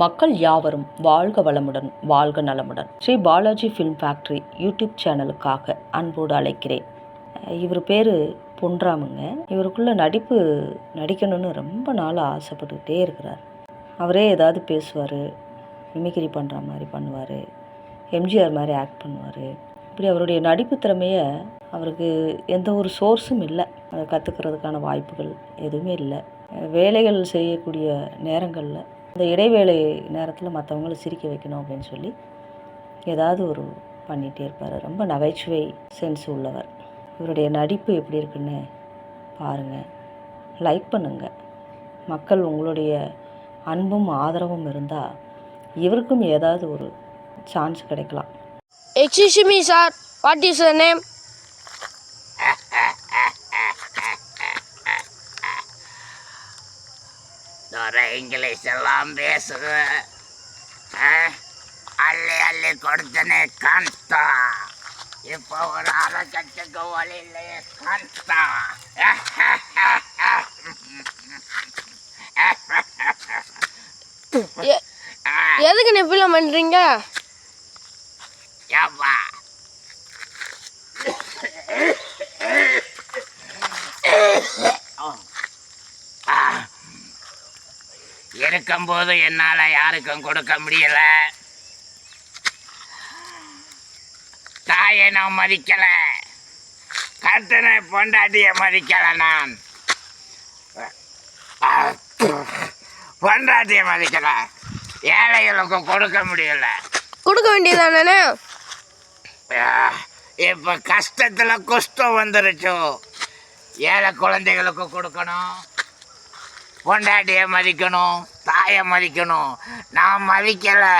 மக்கள் யாவரும் வாழ்க வளமுடன் வாழ்க நலமுடன். Sri Balaji film factory YouTube சேனலுக்காக அன்போடு அழைக்கிறேன். இவர் பேர் பொன்ராமுங்க. இவருக்குள்ள நடிப்பு நடிக்கணும்னு ரொம்ப நாள் ஆசைப்பட்டுக்கிட்டே இருக்கிறார். அவரே ஏதாவது பேசுவார் மிமிக்ரி பண்ணுற மாதிரி பண்ணுவார் எம்ஜிஆர் மாதிரி ஆக்ட் பண்ணுவார். இப்படி அவருடைய நடிப்பு திறமையை அவருக்கு எந்த ஒரு சோர்ஸும் இல்லை. அதை கற்றுக்கிறதுக்கான வாய்ப்புகள் எதுவுமே இல்லை. வேலைகள் செய்யக்கூடிய நேரங்களில் இந்த இடைவேளை நேரத்தில் மற்றவங்கள சிரிக்க வைக்கணும் அப்படின்னு சொல்லி ஏதாவது ஒரு பண்ணிகிட்டே இருப்பார். ரொம்ப நகைச்சுவை சென்ஸ் உள்ளவர். இவருடைய நடிப்பு எப்படி இருக்குன்னு பாருங்கள் லைக் பண்ணுங்கள் மக்கள் உங்களுடைய அன்பும் ஆதரவும் இருந்தால் இவருக்கும் ஏதாவது ஒரு சான்ஸ் கிடைக்கலாம். Excuse me sir what is your? தோற இங்கிலீஷ் எல்லாம் பேசுக? அள்ளி அள்ளி கொடுத்தனே காந்தா. இப்போ ஒரு அரை கட்டுக்கு வழி இல்லையே எ- எதுக்கு நீ இப்படிலாம் பண்ணுறீங்க ஏப்பா இருக்கும்போது என்னால் யாருக்கும் கொடுக்க முடியல. தாயை நான் மதிக்கல. கட்டண பொண்டாட்டிய மதிக்கல நான். பொண்டாட்டிய மதிக்கல. ஏழைகளுக்கு கொடுக்க முடியல. கொடுக்க வேண்டியதானே? இப்போ கஷ்டத்தில் குஷ்டம் வந்துருச்சு. ஏழை குழந்தைகளுக்கு கொடுக்கணும். பொண்டாட்டியை மதிக்கணும் தாயை மதிக்கணும். நான் மதிக்கலை.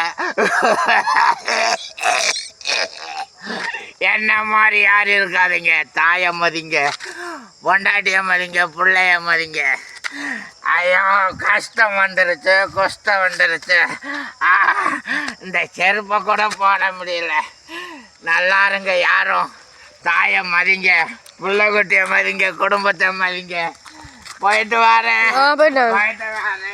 என்ன மாதிரி யார் இருக்காதீங்க. தாயை மதிங்க. பொண்டாட்டியை மதிங்க பிள்ளைய மதிங்க. ஐயோ கஷ்டம் வந்துருச்சு கஷ்டம் வந்துருச்சு. இந்த செருப்பை கூட போட முடியல. நல்லா இருங்க யாரும். தாயை மதிங்க பிள்ளை குட்டியை மதிங்க குடும்பத்தை மதிங்க. போயிட்டு வரேன் ஆ போயிட்டு வாங்க. போயிட்டு வரேன்